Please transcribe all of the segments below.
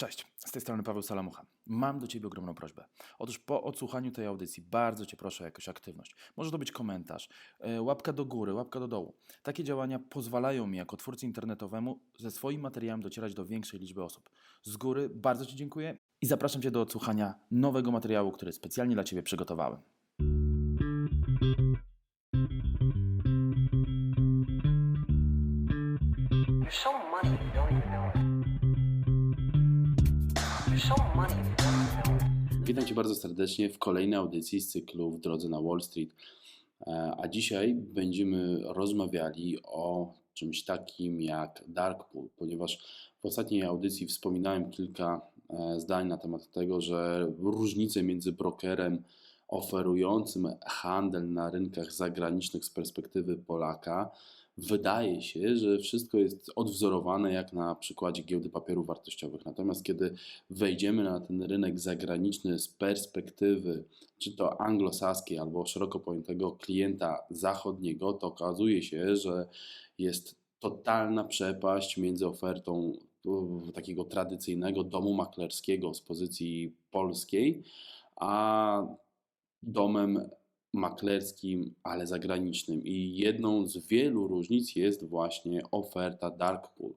Cześć, z tej strony Paweł Salamucha. Mam do Ciebie ogromną prośbę. Otóż po odsłuchaniu tej audycji bardzo Cię proszę o jakąś aktywność. Może to być komentarz, e, łapka do góry, łapka do dołu. Takie działania pozwalają mi jako twórcy internetowemu ze swoim materiałem docierać do większej liczby osób. Z góry bardzo Ci dziękuję i zapraszam Cię do odsłuchania nowego materiału, który specjalnie dla Ciebie przygotowałem. Witam Cię bardzo serdecznie w kolejnej audycji z cyklu W drodze na Wall Street. E, A dzisiaj będziemy rozmawiali o czymś takim jak Dark Pool, ponieważ w ostatniej audycji wspominałem kilka e, zdań na temat tego, że różnice między brokerem oferującym handel na rynkach zagranicznych z perspektywy Polaka wydaje się, że wszystko jest odwzorowane jak na przykładzie giełdy papierów wartościowych. Natomiast kiedy wejdziemy na ten rynek zagraniczny z perspektywy czy to anglosaskiej albo szeroko pojętego klienta zachodniego, to okazuje się, że jest totalna przepaść między ofertą u, takiego tradycyjnego domu maklerskiego z pozycji polskiej, a domem maklerskim, ale zagranicznym. I jedną z wielu różnic jest właśnie oferta Dark Pool.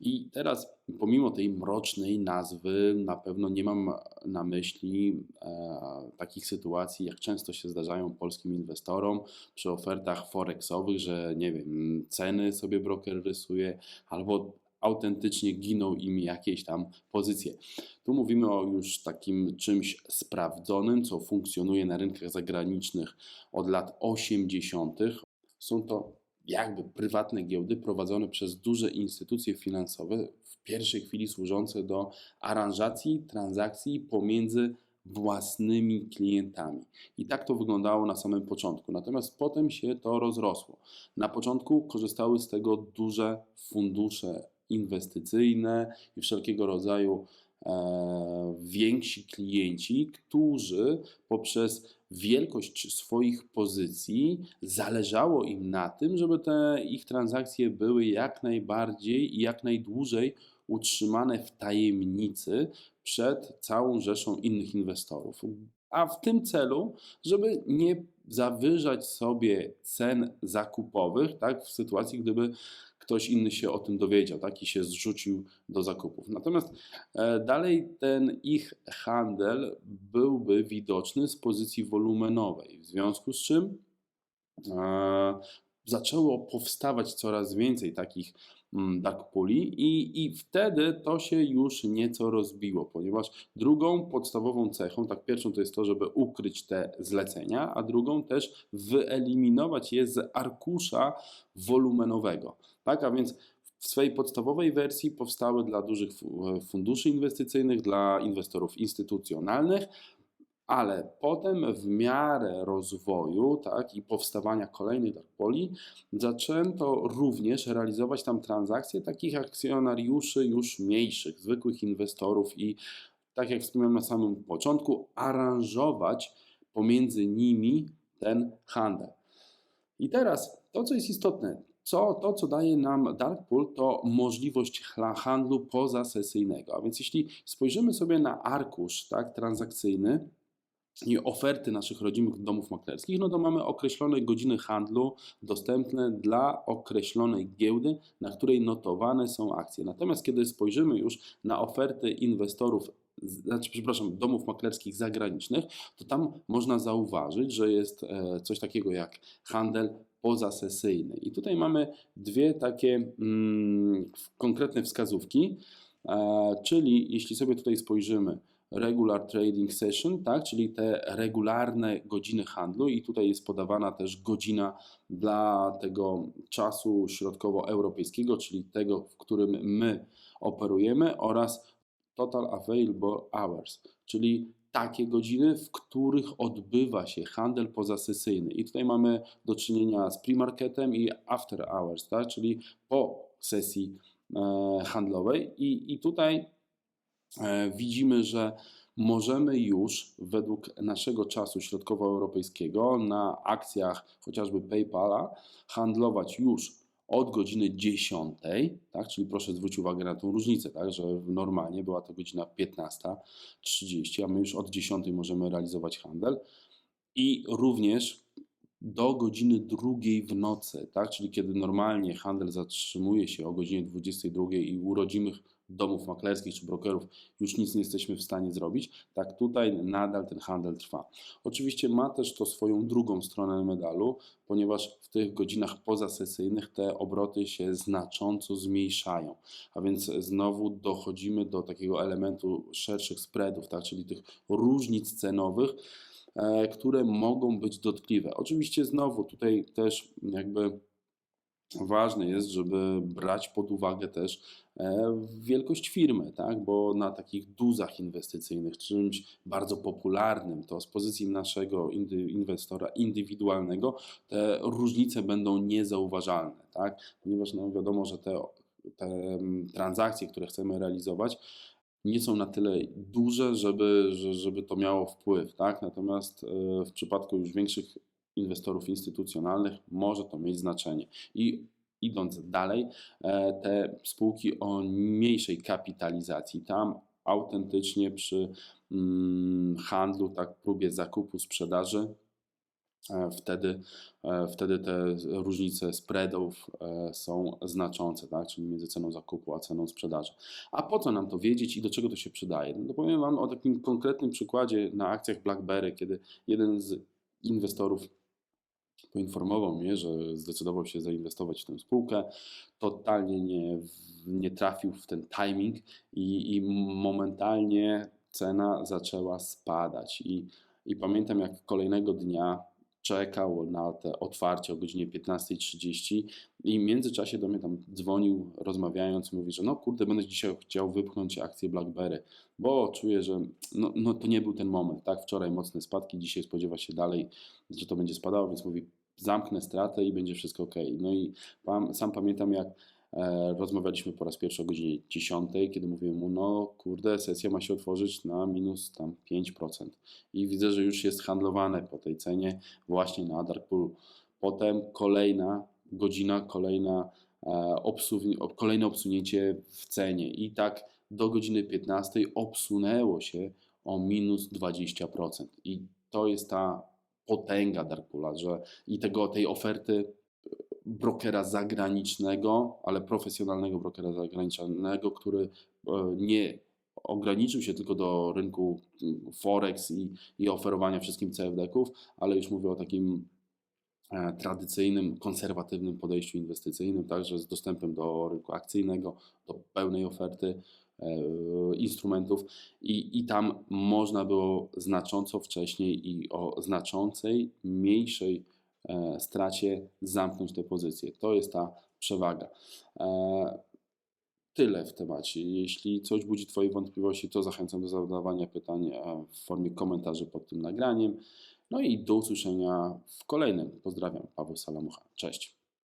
I teraz, pomimo tej mrocznej nazwy, na pewno nie mam na myśli e, takich sytuacji, jak często się zdarzają polskim inwestorom przy ofertach forexowych, że nie wiem, ceny sobie broker rysuje, albo autentycznie giną im jakieś tam pozycje. Tu mówimy o już takim czymś sprawdzonym, co funkcjonuje na rynkach zagranicznych od lat 80. Są to jakby prywatne giełdy prowadzone przez duże instytucje finansowe, w pierwszej chwili służące do aranżacji transakcji pomiędzy własnymi klientami. I tak to wyglądało na samym początku. Natomiast potem się to rozrosło. Na początku korzystały z tego duże fundusze inwestycyjne i wszelkiego rodzaju e, więksi klienci, którzy poprzez wielkość swoich pozycji zależało im na tym, żeby te ich transakcje były jak najbardziej i jak najdłużej utrzymane w tajemnicy przed całą rzeszą innych inwestorów. A w tym celu, żeby nie zawyżać sobie cen zakupowych, tak, w sytuacji, gdyby ktoś inny się o tym dowiedział, tak, i się zrzucił do zakupów. Natomiast e, dalej ten ich handel byłby widoczny z pozycji wolumenowej, w związku z czym e, zaczęło powstawać coraz więcej takich mm, dark pooli i, i wtedy to się już nieco rozbiło, ponieważ drugą podstawową cechą, tak pierwszą to jest to, żeby ukryć te zlecenia, a drugą też wyeliminować je z arkusza wolumenowego. Tak, a więc w swojej podstawowej wersji powstały dla dużych fu- funduszy inwestycyjnych, dla inwestorów instytucjonalnych, ale potem w miarę rozwoju tak, i powstawania kolejnych dark poli zaczęto również realizować tam transakcje takich akcjonariuszy już mniejszych, zwykłych inwestorów i tak jak wspomniałem na samym początku, aranżować pomiędzy nimi ten handel. I teraz to, co jest istotne, co, to, co daje nam Dark Pool, to możliwość handlu pozasesyjnego. A więc jeśli spojrzymy sobie na arkusz tak, transakcyjny, i oferty naszych rodzimych domów maklerskich, no to mamy określone godziny handlu dostępne dla określonej giełdy, na której notowane są akcje. Natomiast kiedy spojrzymy już na oferty inwestorów, znaczy, przepraszam, domów maklerskich zagranicznych, to tam można zauważyć, że jest e, coś takiego jak handel pozasesyjny. I tutaj mamy dwie takie mm, konkretne wskazówki, e, czyli jeśli sobie tutaj spojrzymy, regular trading session, tak, czyli te regularne godziny handlu i tutaj jest podawana też godzina dla tego czasu środkowoeuropejskiego, czyli tego, w którym my operujemy oraz total available hours, czyli takie godziny, w których odbywa się handel pozasesyjny. I tutaj mamy do czynienia z pre-marketem i after hours, tak, czyli po sesji e, handlowej. I, i tutaj widzimy, że możemy już według naszego czasu środkowoeuropejskiego na akcjach chociażby PayPala handlować już od godziny 10, tak, czyli proszę zwrócić uwagę na tą różnicę, tak, że normalnie była to godzina 15.30, a my już od 10 możemy realizować handel. I również do godziny drugiej w nocy, tak? czyli kiedy normalnie handel zatrzymuje się o godzinie 22 i u rodzimych domów maklerskich czy brokerów już nic nie jesteśmy w stanie zrobić, tak tutaj nadal ten handel trwa. Oczywiście ma też to swoją drugą stronę medalu, ponieważ w tych godzinach pozasesyjnych te obroty się znacząco zmniejszają, a więc znowu dochodzimy do takiego elementu szerszych spreadów, tak? czyli tych różnic cenowych, e, które mogą być dotkliwe. Oczywiście znowu tutaj też jakby ważne jest, żeby brać pod uwagę też e, wielkość firmy, tak? bo na takich duzach inwestycyjnych, czymś bardzo popularnym, to z pozycji naszego inwestora indywidualnego te różnice będą niezauważalne, tak? ponieważ no wiadomo, że te, te mm, transakcje, które chcemy realizować, nie są na tyle duże, żeby, że- żeby to miało wpływ, tak? Natomiast e, w przypadku już większych inwestorów instytucjonalnych może to mieć znaczenie. I idąc dalej, e, te spółki o mniejszej kapitalizacji, tam autentycznie przy mm, handlu, tak, próbie zakupu, sprzedaży, e, wtedy, e, wtedy te różnice spreadów są znaczące, tak? czyli między ceną zakupu a ceną sprzedaży. A po co nam to wiedzieć i do czego to się przydaje? No to powiem Wam o takim konkretnym przykładzie na akcjach BlackBerry, kiedy jeden z inwestorów poinformował mnie, że zdecydował się zainwestować w tę spółkę. Totalnie nie, nie trafił w ten timing i, i momentalnie cena zaczęła spadać. I, I pamiętam, jak kolejnego dnia czekał na te otwarcie o godzinie 15.30 i w międzyczasie do mnie tam dzwonił, rozmawiając, mówi, że no kurde, będę dzisiaj chciał wypchnąć akcję BlackBerry, bo czuję, że no, no to nie był ten moment, tak? Wczoraj mocne spadki, dzisiaj spodziewa się dalej, że to będzie spadało, więc mówi, zamknę stratę i będzie wszystko ok. No i sam pamiętam, jak rozmawialiśmy po raz pierwszy o godzinie 10, kiedy mówiłem mu, no kurde, sesja ma się otworzyć na minus tam 5%. I widzę, że już jest handlowane po tej cenie właśnie na Dark Pool. Potem kolejna godzina, kolejna, e, kolejne obsunięcie w cenie i tak do godziny 15 obsunęło się o minus 20%. I to jest ta potęga Darkpoola, że i tego, tej oferty brokera zagranicznego, ale profesjonalnego brokera zagranicznego, który e, nie ograniczył się tylko do rynku mm, Forex i, i oferowania wszystkim CFD-ków, ale już mówię o takim e, tradycyjnym, konserwatywnym podejściu inwestycyjnym, także z dostępem do rynku akcyjnego, do pełnej oferty e, instrumentów. I, i tam można było znacząco wcześniej i o znaczącej, mniejszej stracie zamknąć te pozycje. To jest ta przewaga. E, Tyle w temacie. Jeśli coś budzi Twoje wątpliwości, to zachęcam do zadawania pytań e, w formie komentarzy pod tym nagraniem. No i do usłyszenia w kolejnym. Pozdrawiam, Paweł Salamucha. Cześć.